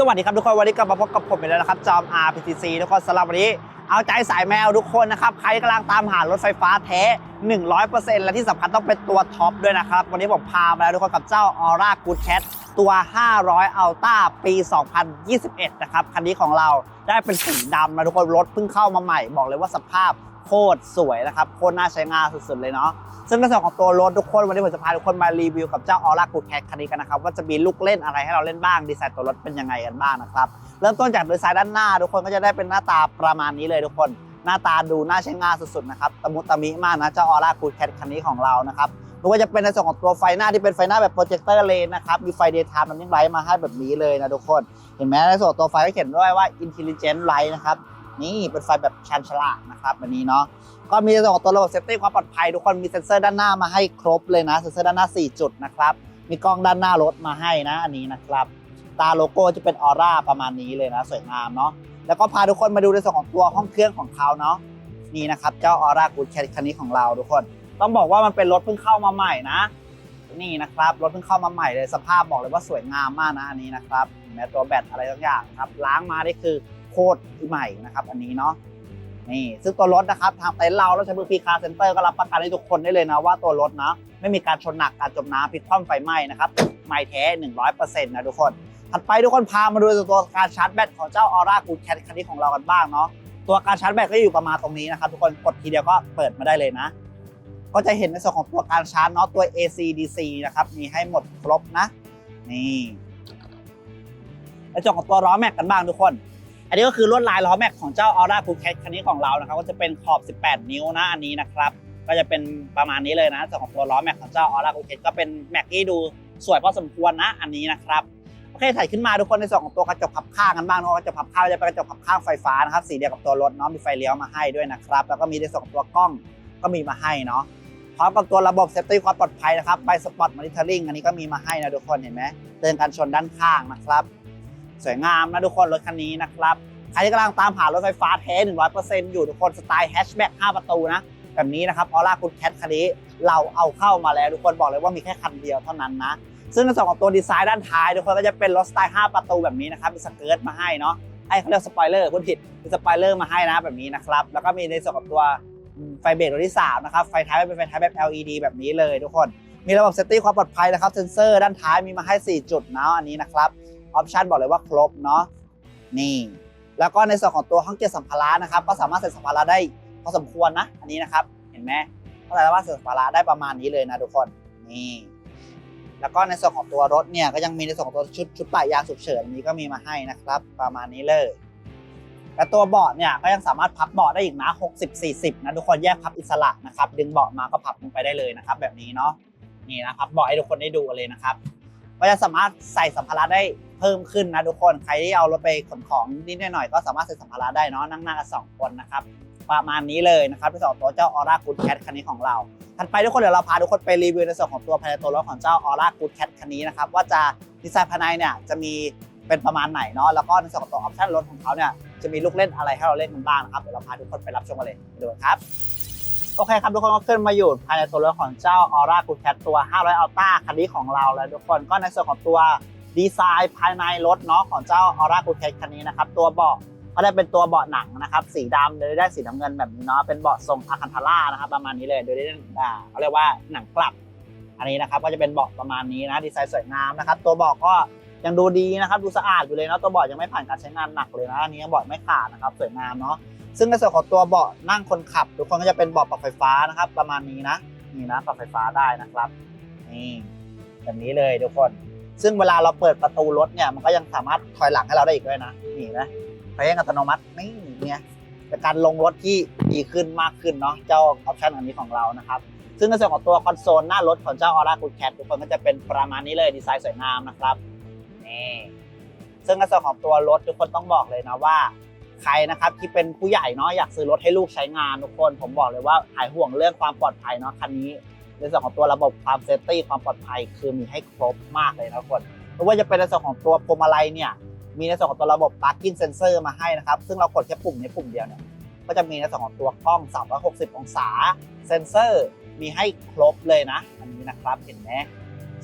สวัสดีครับทุกคนวันนี้กลับมาพบกับผมอีกแล้วนะครับจอม RPTC ทุกคนสำหรับวันนี้เอาใจสายแมวทุกคนนะครับ ใครกำลังตามหารถไฟฟ้าแท้ 100%และที่สำคัญต้องเป็นตัวท็อปด้วยนะครับ วันนี้ผมพามาแล้วทุกคนกับเจ้า Aura Good Cat ตัว 500 Ultra ปี 2021 นะครับ คันนี้ของเราได้เป็นสีดำนะทุกคนรถเพิ่งเข้ามาใหม่บอกเลยว่าสภาพ โคตรสวยนะครับโคตรน่าใช้งานสุดๆเลยเนาะซึ่งในส่วนของตัวรถทุกคนวันนี้ผมจะพาทุกคนมารีวิวกับเจ้า Aura Good Cat คันนี้กันนะครับว่าจะมีลูกเล่นอะไรให้เราเล่นบ้างดีไซน์ตัวรถเป็นยังไงกันบ้างนะครับเริ่มต้นจากดีไซน์ด้านหน้า ทุกคนก็จะได้เป็นหน้าตาประมาณนี้เลยทุกคน หน้าตาดูน่าใช้งานสุดๆนะครับตะมุตะมิมากนะเจ้า Aura Good Cat คันนี้ของเรานะครับไม่ว่าจะเป็นในส่วนของตัวไฟหน้าที่เป็นไฟหน้าแบบโปรเจคเตอร์เลนนะครับมีไฟเดย์ไทม์มันยังไลท์มาให้แบบนี้เลยนะทุกคน เห็นไหมในส่วนตัวไฟก็เขียนด้วยว่า Intelligent Light นะครับ นี่เป็นไฟแบบชันฉลากนะครับแบบนี้เนาะก็มีในส่วนของตัวระบบเซฟตี้ความปลอดภัยทุกคนมีเซ็นเซอร์ด้านหน้ามาให้ครบเลยนะเซ็นเซอร์ด้านหน้า 4 จุดนะครับมีกล้องด้านหน้ารถมาให้นะอันนี้นะครับ ตาโลโก้จะเป็นออร่าประมาณนี้เลยนะ สวยงามเนาะแล้วก็พาทุกคนมาดูในส่วนของตัวห้องเครื่องของเขาเนาะนี่นะครับเจ้าออร่ากูดแคทคันนี้ของเราทุกคน ต้องบอกว่ามันเป็นรถเพิ่งเข้ามาใหม่นะ นี่นะครับรถเพิ่งเข้ามาใหม่เลยสภาพบอกเลยว่าสวยงามมากนะอันนี้นะครับเห็นไหมตัวแบตอะไรต่างอย่างครับล้างมาได้คือ ตรใหม่นะครับ อันนี้เนาะนี่ซึ่งตัวรถนะครับทางเต็นท์เราเราใช้มือพีคาเซ็นเตอร์ก็รับประกันให้ทุกคนได้เลยนะว่าตัวรถนะไม่มีการชนหนักการจมน้ำพลิกคว่ำไฟไหม้นะครับไม่แท้ 100%นะทุกคน ถัดไปทุกคนพามาดูตัวการชาร์จแบตของเจ้า Aura Good Cat คันนี้ของเรากันบ้างเนาะตัวการชาร์จแบตก็อยู่ประมาณตรงนี้นะครับทุกคนกดทีเดียวก็เปิดมาได้เลยนะ ก็จะเห็นในส่วนของตัวการชาร์จเนาะตัว AC DC นะครับมีให้หมดครบนะนี่ในส่วนของตัวล้อแม็กกันบ้างทุกคน อันนี้ก็คือลวดลายล้อแม็กของเจ้า Aura Cool Cat คันนี้ของเรานะครับก็จะเป็นขอบ 18 นิ้วนะอันนี้นะครับก็จะเป็นประมาณนี้เลยนะส่วนของตัวล้อแม็กของเจ้า Aura Cool Cat ก็เป็นแม็กที่ดูสวยพอสมควรนะอันนี้นะครับโอเคถ่ายขึ้นมาทุกคนในส่วนของตัวกระจกพับข้างกันบ้างเนาะกระจกพับข้างจะเป็นกระจกพับข้างไฟฟ้านะครับสีเดียวกับตัวรถเนาะมีไฟเลี้ยวมาให้ด้วยนะครับแล้วก็มีในส่วนของตัวกล้องก็มีมาให้เนาะพร้อมกับตัวระบบเซฟตี้ความปลอดภัยนะครับไปสปอตมอนิเตอร์ลิงอันนี้ก็มีมาให้นะทุกคนเห็นไหมเตือนการชนด้านข้างนะครับ สวยงามนะทุกคนรถคันนี้นะครับ ใครที่กำลังตามหารถไฟฟ้าแท้ 100%อยู่ทุกคนสไตล์แฮชแบ็ก5ประตูนะ แบบนี้นะครับออร่าคุณแคทคันนี้เราเอาเข้ามาแล้ว ทุกคนบอกเลยว่ามีแค่คันเดียวเท่านั้นนะ ซึ่งในส่วนของตัวดีไซน์ด้านท้ายทุกคนก็จะเป็นรถสไตล์ 5 ประตูแบบนี้นะครับมีสเกิร์ตมาให้เนาะไอ้เขาเรียกสปอยเลอร์พูดผิดมีสปอยเลอร์มาให้นะแบบนี้นะครับแล้วก็มีในส่วนของตัวไฟเบรกตัวที่3นะครับไฟท้ายเป็นไฟท้ายแบบ LED แบบนี้เลยทุกคน มีระบบเซฟตี้ความปลอดภัยนะครับเซ็นเซอร์ด้านท้ายมีมาให้ 4 จุดนะอันนี้นะครับออปชันบอกเลยว่าครบเนาะนี่ แล้วก็ในส่วนของตัวห้องเก็บสัมภาระนะครับ ก็สามารถใส่สัมภาระได้พอสมควรนะ อันนี้นะครับ เห็นไหมก็สามารถใส่สัมภาระได้ประมาณนี้เลยนะทุกคนนี่แล้วก็ในส่วนของตัวรถเนี่ยก็ยังมีในส่วนของตัวชุดชุดปะยางฉุกเฉินนี้ก็มีมาให้นะครับ ประมาณนี้เลยและตัวเบาะเนี่ยก็ยังสามารถพับเบาะได้อีกนะ60 40นะทุกคนแยกพับอิสระนะครับ ดึงเบาะมาก็พับลงไปได้เลยนะครับ แบบนี้เนาะนี่นะครับเบาะให้ทุกคนได้ดูเลยนะครับก็จะสามารถใส่สัมภาระได้ เพิ่มขึ้นนะทุกคนใครที่เอารถไปขนของนิดหน่อยก็สามารถใส่สัมภาระได้เนาะนั่งหน้ากันสองคนนะครับประมาณนี้เลยนะครับที่สองตัวเจ้า Aura Good Cat คันนี้ของเราถัดไปทุกคนเดี๋ยวเราพาทุกคนไปรีวิวในส่วนของตัวภายในตัวรถของเจ้า Aura Good Cat คันนี้นะครับว่าจะดีไซน์ภายในเนี่ยจะมีเป็นประมาณไหนเนาะแล้วก็ในส่วนของตัวออปชั่นรถของเขาเนี่ยจะมีลูกเล่นอะไรให้เราเล่นกันบ้างนะครับเดี๋ยวเราพาทุกคนไปรับชมกันเลยไปดูครับโอเคครับทุกคนก็ขึ้นมาอยู่ภายในตัวรถของเจ้า Aura Good Cat ตัว 500 Ultra คันนี้ของเราแล้วทุกคนก็ในส่วนของตัว ดีไซน์ภายในรถเนาะของเจ้า Aura Good Cat คันนี้นะครับ ตัวเบาะก็ได้เป็นตัวเบาะหนังนะครับ สีดำโดยได้สีน้ำเงินแบบนี้เนาะเป็นเบาะทรงอาคันทาร่านะครับประมาณนี้เลยโดยได้อ่าเขาเรียกว่าหนังกลับ อันนี้นะครับก็จะเป็นเบาะประมาณนี้นะดีไซน์สวยงามนะครับ ตัวเบาะก็ยังดูดีนะครับดูสะอาดอยู่เลยเนาะตัวเบาะยังไม่ผ่านการใช้งานหนักเลยนะอันนี้เบาะไม่ขาดนะครับสวยงามเนาะซึ่งในส่วนของตัวเบาะนั่งคนขับ ทุกคนก็จะเป็นเบาะปรับไฟฟ้านะครับ ประมาณนี้นะนี่นะปรับไฟฟ้าได้นะครับนี่แบบนี้เลยทุกคน ซึ่งเวลาเราเปิดประตูรถเนี่ยมันก็ยังสามารถถอยหลังให้เราได้อีกด้วยนะนี่นะไฟอัตโนมัตินี่เนี่ยเป็นการลงรถที่ดีขึ้นมากขึ้นเนาะเจ้าออปชันอันนี้ของเรานะครับซึ่งในส่วนของตัวคอนโซลหน้ารถของเจ้า Aura Good Cat ทุกคนก็จะเป็นประมาณนี้เลยดีไซน์สวยงามนะครับนี่ซึ่งในส่วนของตัวรถทุกคนต้องบอกเลยนะว่าใครนะครับที่เป็นผู้ใหญ่เนาะอยากซื้อรถให้ลูกใช้งานทุกคน ผมบอกเลยว่าหายห่วงเรื่องความปลอดภัยเนาะคันนี้ ในส่วนของตัวระบบความเซฟตี้ความปลอดภัยคือมีให้ครบมากเลยนะทุกคนไม่ว่าจะเป็นในส่วนของตัวพวงมาลัยเนี่ยมีในส่วนของตัวระบบ parking sensor มาให้นะครับ ซึ่งเรากดแค่ปุ่มนี้ปุ่มเดียวเนี่ยก็จะมีในส่วนของตัวกล้อง 360 องศาเซนเซอร์มีให้ครบเลยนะ อันนี้นะครับเห็นไหม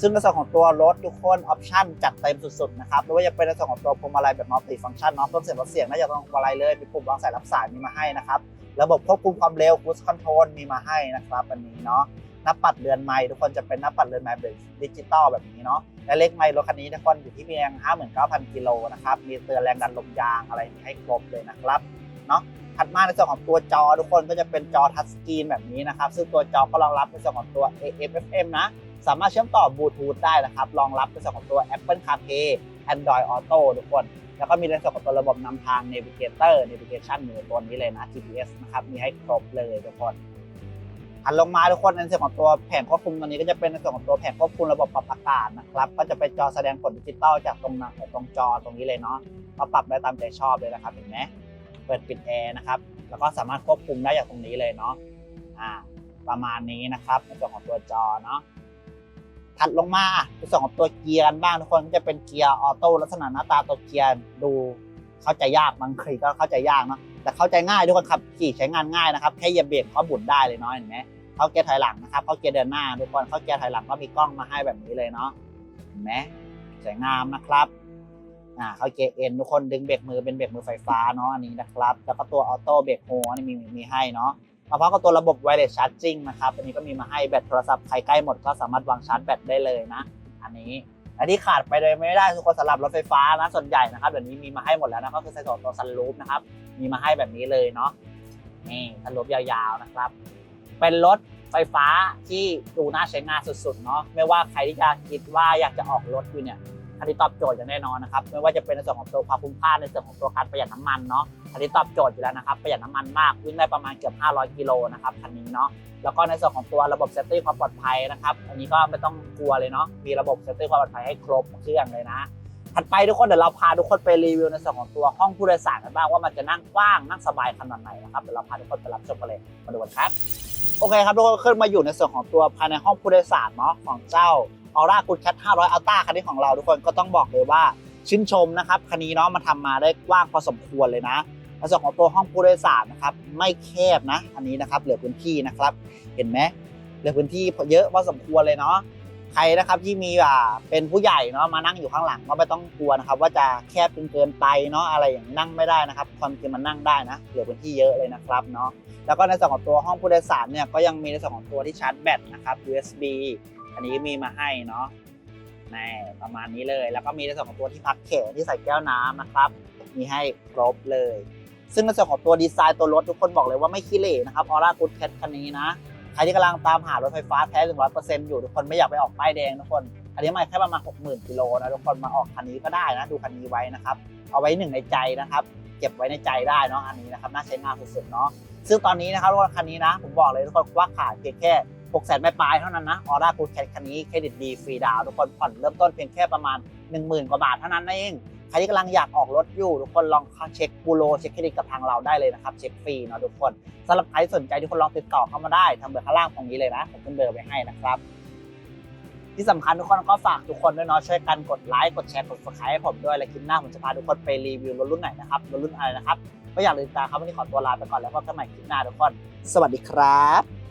ซึ่งในส่วนของตัวรถทุกคนออปชั่นจัดเต็มสุดๆนะครับไม่ว่าจะเป็นในส่วนของตัวพวงมาลัยแบบมัลติฟังก์ชันเนาะเพิ่มเสียงลดเสียงน่าจะต้องพวงมาลัยเลยมีปุ่มวางสายรับสายมีมาให้นะครับ ระบบควบคุมความเร็ว cruise control มีมาให้นะครับอันนี้เนาะ น้าปัดเรือนไม้ทุกคนจะเป็นน้าปัดเรือนไม้แบบดิจิตอลแบบนี้เนาะและเล็กไม้รถคันนี้ทุกคนอยู่ที่เพียง 59,000 กิโลนะครับมีเตือนแรงดันลมยางอะไรมีให้ครบเลยนะครับเนาะถัดมาในส่วนของตัวจอทุกคนก็จะเป็นจอทัชสกรีนแบบนี้นะครับ ซึ่งตัวจอก็รองรับในส่วนของตัว AM FM นะ สามารถเชื่อมต่อบลูทูธได้นะครับ รองรับในส่วนของตัว Apple CarPlay Android Auto ทุกคน แล้วก็มีในส่วนของตัวระบบนำทาง Navigator Navigation อยู่ตัวนี้เลยนะ GPS นะครับ มีให้ครบเลยทุกคน หันลงมาทุกคนในส่วนของตัวแผงควบคุมตัวนี้ก็จะเป็นในส่วนของตัวแผงควบคุมระบบปรับอากาศนะครับ ก็จะเป็นจอแสดงผลดิจิตอลจากตรงนั้นตรงจอตรงนี้เลยเนาะมาปรับได้ตามใจชอบเลยนะครับเห็นไหมเปิดปิดแอร์นะครับ แล้วก็สามารถควบคุมได้จากตรงนี้เลยเนาะอ่าประมาณนี้นะครับในส่วนของตัวจอเนาะถัดลงมาในส่วนของตัวเกียร์กันบ้างทุกคนก็จะเป็นเกียร์ออโต้ลักษณะหน้าตาตัวเกียร์ดูเข้าใจยากบางทีก็เข้าใจยากเนาะแต่เข้าใจง่ายทุกคนขับขี่ใช้งานง่ายนะครับแค่เหยียบเบรกก็บุนได้เลยเนาะเห็นไหม เข้าเกียร์ถอยหลังนะครับเข้าเกียร์เดินหน้าทุกคนเข้าเกียร์ถอยหลังก็มีกล้องมาให้แบบนี้เลยเนาะเห็นไหมสวยงามนะครับอ่าเข้าเกียร์เอ็นทุกคนดึงเบรกมือเป็นเบรกมือไฟฟ้าเนาะอันนี้นะครับ แล้วก็ตัวออโต้เบรกโฮอันนี้มีมีให้เนาะมาพร้อมกับตัวระบบ wireless charging นะครับอันนี้ก็มีมาให้แบตโทรศัพท์ใครใกล้หมดก็สามารถวางชาร์จแบตได้เลยนะ อันนี้อันที่ขาดไปเลยไม่ได้ทุกคนสำหรับรถไฟฟ้านะส่วนใหญ่นะครับเดี๋ยวนี้มีมาให้หมดแล้วนะก็คือใส่ตัวซันรูฟนะครับมีมาให้แบบนี้เลยเนาะนี่ซันรูฟยาวๆนะครับ เป็นรถไฟฟ้าที่ดูน่าใช้งานสุดๆเนาะไม่ว่าใครที่จะคิดว่าอยากจะออกรถอยู่เนี่ยคันนี้ตอบโจทย์อย่างแน่นอนนะครับไม่ว่าจะเป็นในส่วนของตัวความคุ้มค่าในส่วนของตัวการประหยัดน้ำมันเนาะคันนี้ตอบโจทย์อยู่แล้วนะครับประหยัดน้ำมันมากวิ่งได้ประมาณเกือบ 500 กิโลนะครับคันนี้เนาะแล้วก็ในส่วนของตัวระบบเซฟตี้ความปลอดภัยนะครับอันนี้ก็ไม่ต้องกลัวเลยเนาะมีระบบเซฟตี้ความปลอดภัยให้ครบเครื่องเลยนะถัดไปทุกคนเดี๋ยวเราพาทุกคนไปรีวิวในส่วนของตัวห้องผู้โดยสารกันบ้างว่ามันจะนั่งกว้างนั่งสบายขนาดไหนนะครับเดี๋ยวเราพาทุกคนไปรับชมกันเลยมาดูกันครับ โอเคครับทุกคนขึ้นมาอยู่ในส่วนของตัวภายในห้องผู้โดยสารเนาะของเจ้า Aura Good Cat 500 Ultra คันนี้ของเราทุกคนก็ต้องบอกเลยว่าชื่นชมนะครับคันนี้เนาะมันทำมาได้กว้างพอสมควรเลยนะในส่วนของตัวห้องผู้โดยสารนะครับไม่แคบนะ อันนี้นะครับเหลือพื้นที่นะครับ เห็นไหมเหลือพื้นที่เยอะพอสมควรเลยเนาะ ใครนะครับที่มีอ่าเป็นผู้ใหญ่เนาะมานั่งอยู่ข้างหลังก็ไม่ต้องกลัวนะครับ ว่าจะแคบจนเกินไปเนาะอะไรอย่างนี้นั่งไม่ได้นะครับ ความจริงมันนั่งได้นะเหลือพื้นที่เยอะเลยนะครับเนาะแล้วก็ในส่วนของตัวห้องผู้โดยสารเนี่ยก็ยังมีในส่วนของตัวที่ชาร์จแบตนะครับ USB อันนี้มีมาให้เนาะนี่ประมาณนี้เลย แล้วก็มีในส่วนของตัวที่พักเขนที่ใส่แก้วน้ำนะครับ มีให้ครบเลย ซึ่งในส่วนของตัวดีไซน์ตัวรถทุกคนบอกเลยว่าไม่ขี้เหร่นะครับออร่ากูดแคทคันนี้นะ ใครที่กำลังตามหารถไฟฟ้าแท้ถึงร้อยเปอร์เซ็นต์อยู่ทุกคนไม่อยากไปออกป้ายแดงทุกคน อันนี้มาแค่ประมาณหกหมื่นกิโลนะทุกคนมาออกคันนี้ก็ได้นะดูคันนี้ไว้นะครับเอาไว้หนึ่งในใจนะครับเก็บไว้ในใจได้เนาะอันนี้นะครับน่าใช้งานสุดๆเนาะซึ่งตอนนี้นะครับรถคันนี้นะผมบอกเลยทุกคนว่าขายเพียงแค่6 0 0 0 0ปลายเท่านั้นนะออร่ากูดแคทคันนี้เครดิตดีฟรีดาวทุกคนผ่อนเริ่มต้นเพียงแค่ประมาณ 10,000 กว่าบาทเท่านั้นเอง ครที่กำลังอยากออกรถอยู่ ทุกคนลองเช็คบูโรเช็คเครดิตกับทางเราได้เลยนะครับ เช็คฟรีเนาะทุกคนสำหรับใครสนใจทุกคนลองติดต่อเข้ามาได้ทางเบอร์ข้างล่างตรงนี้เลยนะผมขึ้นเบอร์ไว้ให้นะครับที่สำคัญทุกคนก็ฝากทุกคนด้วยเนาะช่วยกันกดไลค์กดแชร์กด subscribe ให้ผมด้วยและคลิปหน้าผมจะพาทุกคนไปรีวิวรถรุ่นไหนนะครับรถรุ่นอะไรนะครับก็อย่าลืมตามครับวันนี้ขอตัวลาไปก่อนแล้วพบกันใหม่คลิปหน้าทุกคน สวัสดีครับ